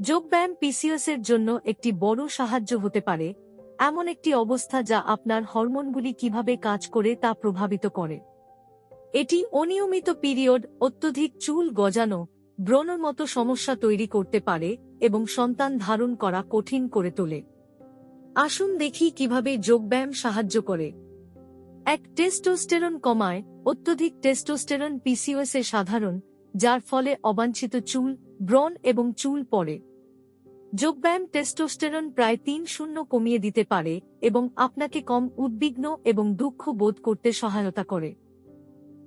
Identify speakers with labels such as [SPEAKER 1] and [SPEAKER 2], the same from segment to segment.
[SPEAKER 1] যোগব্যায়াম পিসিওস এর জন্য একটি বড় সাহায্য হতে পারে, এমন একটি অবস্থা যা আপনার হরমোনগুলি কীভাবে কাজ করে তা প্রভাবিত করে। এটি অনিয়মিত পিরিয়ড, অত্যধিক চুল গজানো, ব্রণর মতো সমস্যা তৈরি করতে পারে এবং সন্তান ধারণ করা কঠিন করে তোলে। আসুন দেখি কীভাবে যোগব্যায়াম সাহায্য করে। এক টেস্টোস্টেরন কমায়, অত্যধিক টেস্টোস্টেরন পিসিওএস এ সাধারণ যার ফলে অবাঞ্ছিত চুল, ব্রণ এবং চুল পড়ে। যোগব্যায়াম টেস্টোস্টেরন প্রায় তিন শূন্য কমিয়ে দিতে পারে এবং আপনাকে কম উদ্বিগ্ন এবং দুঃখ বোধ করতে সহায়তা করে।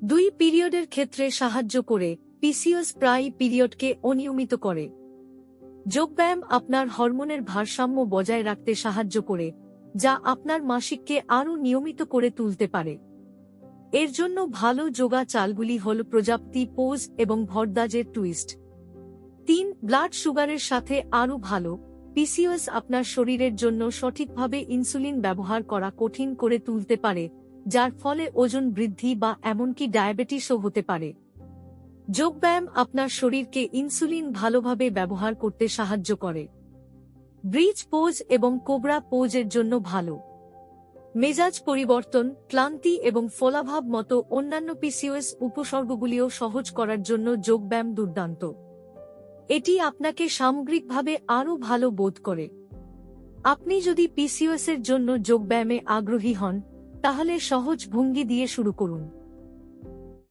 [SPEAKER 1] দুই পিরিয়ডের ক্ষেত্রে সাহায্য করে পিসিওস প্রায় পিরিয়ডকে অনিয়মিত করে। যোগব্যায়াম আপনার হরমোনের ভারসাম্য বজায় রাখতে সাহায্য করে, যা আপনার মাসিককে আরও নিয়মিত করে তুলতে পারে। এর জন্য ভালো যোগা চালগুলি হল প্রজাপ্তি, পোজ এবং ভরদাজের টুইস্ট। তিন, ব্লাড সুগারের সাথে আরও ভালো। পিসিওএস আপনার শরীরের জন্য সঠিকভাবে ইনসুলিন ব্যবহার করা কঠিন করে তুলতে পারে, যার ফলে ওজন বৃদ্ধি বা এমনকি ডায়াবেটিসও হতে পারে। যোগব্যায়াম আপনার শরীরকে ইনসুলিন ভালোভাবে ব্যবহার করতে সাহায্য করে। ব্রিজ পোজ এবং কোবরা পোজের জন্য ভালো। মেজাজ পরিবর্তন, ক্লান্তি এবং ফলাভাব মতো অন্যান্য পিসিওএস উপসর্গগুলিও সহজ করার জন্য যোগব্যায়াম দুর্দান্ত। এটি আপনাকে সামগ্রিকভাবে আরও ভালো বোধ করে। আপনি যদি পিসিওএস এর জন্য যোগব্যায়ামে আগ্রহী হন, তাহলে সহজ ভঙ্গি দিয়ে শুরু করুন।